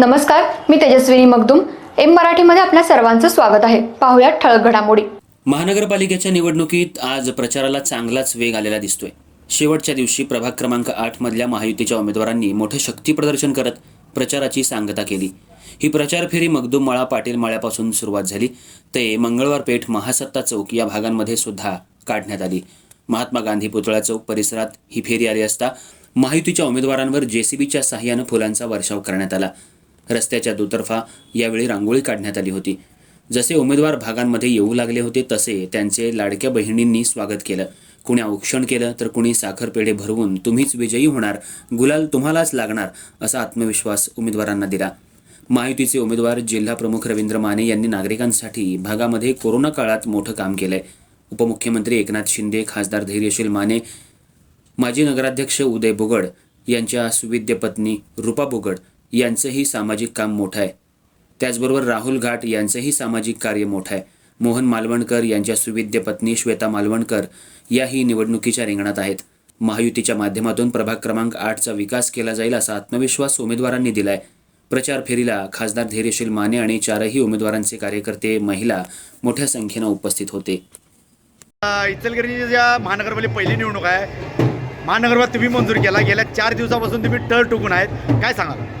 नमस्कार मी तेजस्विनी मगदुम. एम मराठीमध्ये आपल्या सर्वांचं स्वागत आहे. पाहुयात ठळक घडामोडी. महानगरपालिकेच्या निवडणुकीत आज प्रचाराला चांगलाच वेग आलेला दिसतोय. शेवटच्या दिवशी प्रभाग क्रमांक आठ मधल्या महायुतीच्या उमेदवारांनी मोठे शक्ती प्रदर्शन करत प्रचाराची सांगता केली. ही प्रचार फेरी मगदूम माळा पाटील माळ्यापासून सुरुवात झाली. ते मंगळवार पेठ महासत्ता चौक या भागांमध्ये सुद्धा काढण्यात आली. महात्मा गांधी पुतळा चौक परिसरात ही फेरी आली असता महायुतीच्या उमेदवारांवर जेसीबीच्या सहाय्यानं फुलांचा वर्षाव करण्यात आला. रस्त्याच्या दुतर्फा यावेळी रांगोळी काढण्यात आली होती. जसे उमेदवार भागांमध्ये येऊ लागले होते तसे त्यांचे लाडक्या बहिणींनी स्वागत केलं. कुणी औक्षण केलं तर कुणी साखरपेढे भरवून तुम्हीच विजयी होणार गुलाल तुम्हालाच लागणार असा आत्मविश्वास उमेदवारांना दिला. महायुतीचे उमेदवार जिल्हा प्रमुख रवींद्र माने यांनी नागरिकांसाठी भागामध्ये कोरोना काळात मोठं काम केलंय. उपमुख्यमंत्री एकनाथ शिंदे खासदार धैर्यशील माने माजी नगराध्यक्ष उदय बोगड यांच्या सुविद्य पत्नी रुपा बोगड यांचंही सामाजिक काम मोठं आहे. त्याचबरोबर राहुल घाट यांचंही सामाजिक कार्य मोठं आहे. मोहन मालवणकर यांच्या सुविद्य पत्नी श्वेता मालवणकर याही निवडणुकीच्या रिंगणात आहेत. महायुतीच्या माध्यमातून प्रभाग क्रमांक आठचा विकास केला जाईल असा आत्मविश्वास उमेदवारांनी दिलाय. प्रचार फेरीला खासदार धैर्यशील माने आणि चारही उमेदवारांचे कार्यकर्ते महिला मोठ्या संख्येनं उपस्थित होते. अ, इचलकरंजी ज्या महानगरपालिका पहिली निवडणूक आहे महानगरपालिका तुम्ही मंजूर केला. गेल्या चार दिवसापासून तुम्ही टळ टुकून आहेत. काय सांगाल?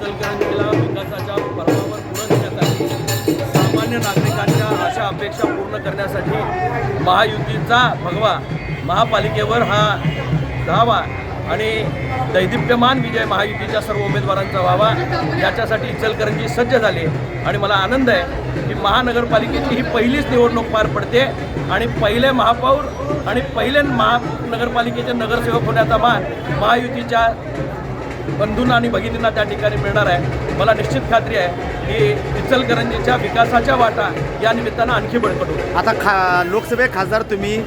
इचलकरंजीला विकासाच्या पर्वावर पुढे नेण्यासाठी सामान्य नागरिकांच्या आशा अपेक्षा पूर्ण करण्यासाठी महायुतीचा भगवा महापालिकेवर हा धावा आणि दैदिप्यमान विजय महायुतीच्या सर्व उमेदवारांचा व्हावा याच्यासाठी इचलकरंजी सज्ज झाली. आणि मला आनंद आहे की महानगरपालिकेची ही पहिलीच निवडणूक पार पडते आणि पहिले महापौर आणि पहिले महानगरपालिकेचे नगरसेवक होण्याचा मान महायुतीच्या बंधूंना आणि भगिनींना त्या ठिकाणी मिळणार आहे. मला निश्चित खात्री आहे की इचलकरंजीच्या विकासाच्या वाटा या निमित्तानं आणखी बळकट होईल. आता खा लोकसभे खासदार तुम्ही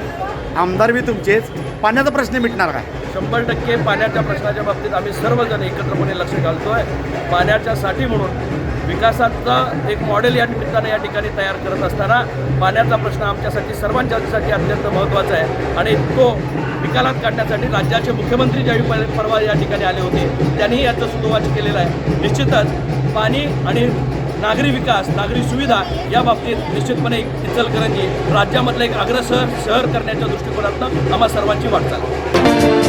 आमदार बी तुमचेच. पाण्याचा प्रश्न मिटणार काय शंभर टक्के पाण्याच्या प्रश्नाच्या बाबतीत आम्ही सर्वजण एकत्रपणे लक्ष घालतोय. पाण्याच्या साठी म्हणून विकासाचं एक मॉडेल या निमित्तानं या ठिकाणी तयार करत असताना पाण्याचा प्रश्न आमच्यासाठी सर्वांच्यासाठी अत्यंत महत्त्वाचा आहे. आणि तो निकालात काढण्यासाठी राज्याचे मुख्यमंत्री ज्यावेळी पर- परवा या ठिकाणी आले होते त्यांनीही याचं सुतोवाच केलेलं आहे. निश्चितच पाणी आणि नागरी विकास नागरी सुविधा या बाबतीत निश्चितपणे इचलकरंजी राज्यामधलं एक अग्रसर शहर करण्याच्या दृष्टिकोनातून आम्हा सर्वांची वाटचाल.